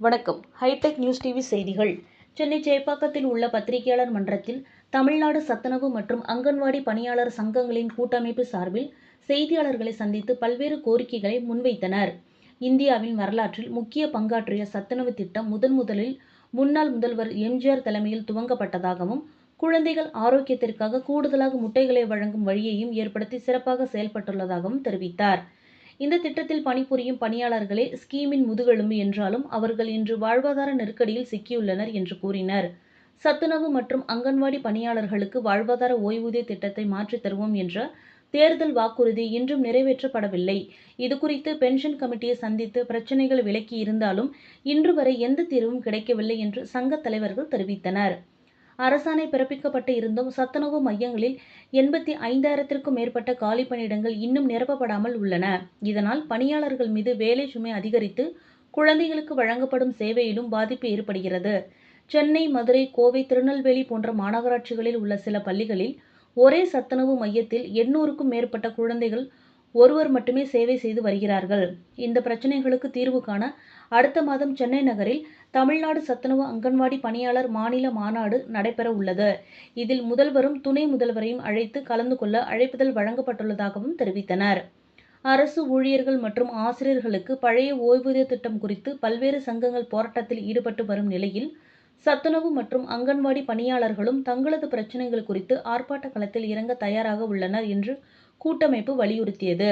வணக்கம். Hitech news TV செய்திகள். சென்னை சேப்பாக்கத்தில் உள்ள பத்திரிகையாளர் மன்றத்தில் தமிழ்நாடு சத்துணவு மற்றும் அங்கன்வாடி பணியாளர் சங்கங்களின் கூட்டமைப்பு சார்பில் செய்தியாளர்களை சந்தித்து பல்வேறு கோரிக்கைகளை முன்வைத்தனர். இந்தியாவின் வரலாற்றில் முக்கிய பங்காற்றிய சத்துணவு திட்டம் முதன் முதலில் முன்னாள் முதல்வர் எம்ஜிஆர் தலைமையில் துவங்கப்பட்டதாகவும் குழந்தைகள் ஆரோக்கியத்திற்காக கூடுதலாக முட்டைகளை வழங்கும் வழியையும் ஏற்படுத்தி சிறப்பாக செயல்பட்டுள்ளதாகவும் தெரிவித்தார். இந்த திட்டத்தில் பணிபுரியும் பணியாளர்களே ஸ்கீமின் முதுகெலும்பு என்றாலும் அவர்கள் இன்று வாழ்வாதார நெருக்கடியில் சிக்கியுள்ளனர் என்று கூறினர். சத்துணவு மற்றும் அங்கன்வாடி பணியாளர்களுக்கு வாழ்வாதார ஓய்வூதிய திட்டத்தை மாற்றித் தருவோம் என்ற தேர்தல் வாக்குறுதி இன்றும் நிறைவேற்றப்படவில்லை. இதுகுறித்து பென்ஷன் கமிட்டியை சந்தித்து பிரச்சினைகள் விலக்கி இருந்தாலும் இன்று வரை எந்த தீர்வும் கிடைக்கவில்லை என்று சங்க தலைவர்கள் தெரிவித்தனர். அரசாணை பிறப்பிக்கப்பட்டு இருந்தும் சத்துணவு மையங்களில் எண்பத்தி ஐந்தாயிரத்திற்கும் மேற்பட்ட காலி பணியிடங்கள் இன்னும் நிரப்பப்படாமல் உள்ளன. இதனால் பணியாளர்கள் மீது வேலை சுமை அதிகரித்து குழந்தைகளுக்கு வழங்கப்படும் சேவையிலும் பாதிப்பு ஏற்படுகிறது. சென்னை மதுரை கோவை திருநெல்வேலி போன்ற மாநகராட்சிகளில் உள்ள சில பள்ளிகளில் ஒரே சத்துணவு மையத்தில் எண்ணூறுக்கும் மேற்பட்ட குழந்தைகள் ஒருவர் மட்டுமே சேவை செய்து வருகிறார்கள். இந்த பிரச்சனைகளுக்கு தீர்வு காண அடுத்த மாதம் சென்னை நகரில் தமிழ்நாடு சத்துணவு அங்கன்வாடி பணியாளர் மாநில மாநாடு நடைபெற உள்ளது. இதில் முதல்வரும் துணை முதல்வரையும் அழைத்து கலந்து கொள்ள அழைப்புதல் வழங்கப்பட்டுள்ளதாகவும் தெரிவித்தனர். அரசு ஊழியர்கள் மற்றும் ஆசிரியர்களுக்கு பழைய ஓய்வூதிய திட்டம் குறித்து பல்வேறு சங்கங்கள் போராட்டத்தில் ஈடுபட்டு வரும் நிலையில் சத்துணவு மற்றும் அங்கன்வாடி பணியாளர்களும் தங்களது பிரச்சனைகள் குறித்து ஆர்ப்பாட்ட களத்தில் இறங்க தயாராக உள்ளனர் என்று கூட்டமைப்பு வலியுறுத்தியது.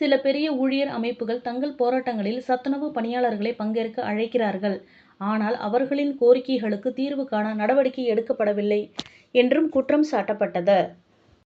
சில பெரிய ஊழியர் அமைப்புகள் தங்கள் போராட்டங்களில் சத்துணவு பணியாளர்களை பங்கேற்க அழைக்கிறார்கள். ஆனால் அவர்களின் கோரிக்கைகளுக்கு தீர்வு காண நடவடிக்கை எடுக்கப்படவில்லை என்றும் குற்றம் சாட்டப்பட்டது.